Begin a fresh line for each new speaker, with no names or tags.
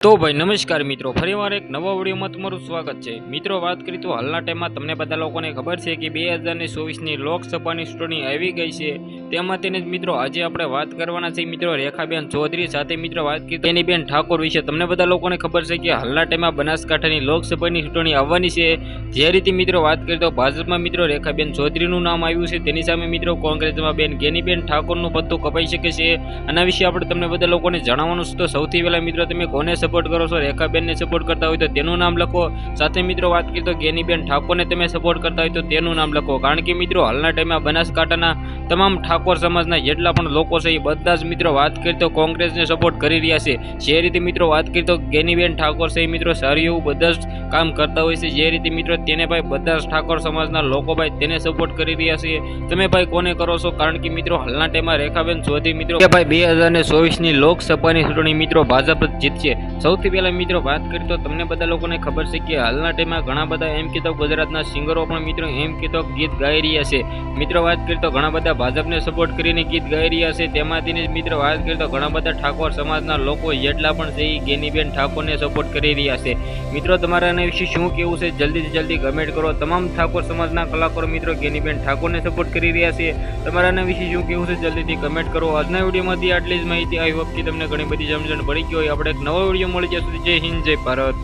તો ભાઈ નમસ્કાર મિત્રો, ફરીવાર એક નવા વિડીયોમાં તમારું સ્વાગત છે. મિત્રો, વાત કરી તો હાલના ટાઈમમાં તમને બધા લોકોને ખબર છે કે બે હજારની ચોવીસની લોકસભાની ચૂંટણી આવી ગઈ છે. તેમાં તેને મિત્રો આજે આપણે વાત કરવાના છે મિત્રો રેખાબેન ચૌધરી સાથે મિત્રો વાત કરી તેની બેન ઠાકોર વિશે. તમને બધા લોકોને ખબર છે કે હાલના ટાઈમમાં બનાસકાંઠાની લોકસભાની ચૂંટણી આવવાની છે. જે રીતે મિત્રો વાત કરીએ તો ભાજપમાં મિત્રો રેખાબેન ચૌધરીનું નામ આવ્યું છે. તેની સામે મિત્રો કોંગ્રેસમાં બેન ગેનીબેન ઠાકોરનું પત્તું કપાઈ શકે છે. આના વિશે આપણે તમને બધા લોકોને જણાવવાનું છે. તો સૌથી પહેલા મિત્રો તમે કોને સપોર્ટ કરો છો? રેખાબેનને સપોર્ટ કરતા હોય તો તેનું નામ લખો. સાથે મિત્રો વાત કરીએ તો ગેનીબેન ઠાકોરને તમે સપોર્ટ કરતા હોય તો તેનું નામ લખો. કારણ કે મિત્રો હાલના ટાઈમમાં બનાસકાંઠાના તમામ ઠાકોર સમાજના જેટલા પણ લોકો છે, એ બધા જ મિત્રો વાત કરી તો કોંગ્રેસને સપોર્ટ કરી રહ્યા છે. જે રીતે મિત્રો વાત કરી તો ગેનીબેન ઠાકોર છે મિત્રો સારી એવું બધા જ કામ કરતા હોય છે. જે રીતે મિત્રો તેને ભાઈ બધા જ ઠાકોર સમાજના લોકો ભાઈ તેને સપોર્ટ કરી રહ્યા છે. તમે ભાઈ કોને કરો છો? કારણ કે મિત્રો હાલના ટાઈમમાં રેખાબેન ચૌધરી મિત્રો ભાઈ બે હજાર ને ચોવીસની લોકસભાની ચૂંટણી મિત્રો ભાજપ જ જીતશે. સૌથી પહેલા મિત્રો વાત કરી તો તમને બધા લોકોને ખબર છે કે હાલના ટાઈમમાં ઘણા બધા એમ કીધો ગુજરાતના સિંગરો પણ મિત્રો એમ કીધો ગીત ગાઈ રહ્યા છે. મિત્રો વાત કરી તો ઘણા બધા ભાજપને સપોર્ટ કરીને ગીત ગાઈ રહ્યા છે. તેમાંથી જ મિત્રો વાત કરીએ તો ઘણા બધા ઠાકોર સમાજના લોકો જેટલા પણ છે એ ગેનીબેન ઠાકોરને સપોર્ટ કરી રહ્યા છે. મિત્રો, તમારા આના વિશે શું કેવું છે? જલ્દીથી જલ્દી કમેન્ટ કરો. તમામ ઠાકોર સમાજના કલાકારો, મિત્રો, ગેનીબેન ઠાકોરને સપોર્ટ કરી રહ્યા છે. તમારા આના વિશે શું કેવું છે? જલ્દીથી કમેન્ટ કરો. આજના વિડીયોમાંથી આટલી જ માહિતી. આવી હોપ કે તમને ઘણી બધી સમજણ પડી ગઈ હોય. આપણે એક નવો વીડિયો મળી જશે જય હિન્દ, જય ભારત.